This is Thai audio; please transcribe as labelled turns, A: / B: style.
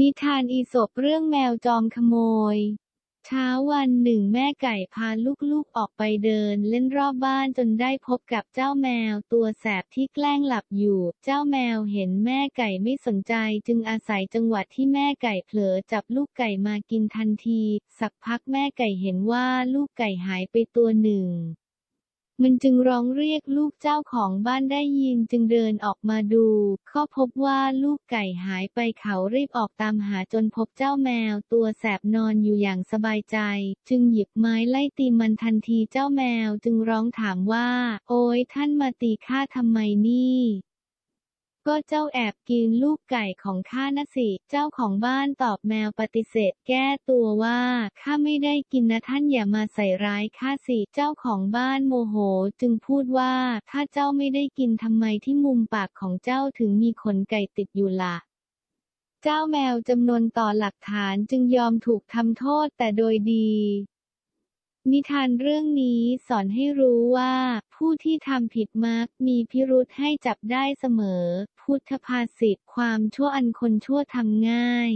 A: นิทานอีสปเรื่องแมวจอมขโมย เช้าวันหนึ่งแม่ไก่พาลูกๆออกไปเดินเล่นรอบบ้านจนได้พบกับเจ้าแมวตัวแสบที่แกล้งหลับอยู่ เจ้าแมวเห็นแม่ไก่ไม่สนใจจึงอาศัยจังหวะที่แม่ไก่เผลอจับลูกไก่มากินทันที สักพักแม่ไก่เห็นว่าลูกไก่หายไปตัวหนึ่ง มันจึงร้องเรียกลูกเจ้าของบ้านได้ยินจึงเดินออกมาดูก็พบว่าลูกไก่หายไปเขารีบออกตามหาจนพบเจ้าแมว ตัวแสบนอนอยู่อย่างสบายใจ จึงหยิบไม้ไล่ตีมันทันทีเจ้าแมวจึงร้องถามว่า โอ้ยท่านมาตีข้าทำไมนี่ ก็เจ้าแอบกินลูกไก่ของข้านะสิ เจ้าของบ้านตอบแมวปฏิเสธแก้ตัวว่าข้าไม่ได้กินนะท่านอย่ามาใส่ร้ายข้าสิ เจ้าของบ้านโมโห จึงพูดว่าถ้าเจ้าไม่ได้กินทำไมที่มุมปากของเจ้าถึงมีขนไก่ติดอยู่ล่ะเจ้าแมวจำนวนต่อหลักฐานจึงยอมถูกทำโทษแต่โดยดี นิทานเรื่องนี้สอนให้รู้ว่า ผู้ที่ทำผิดมักมีพิรุธให้จับได้เสมอ พุทธภาษิตความชั่วอันคนชั่วทำง่าย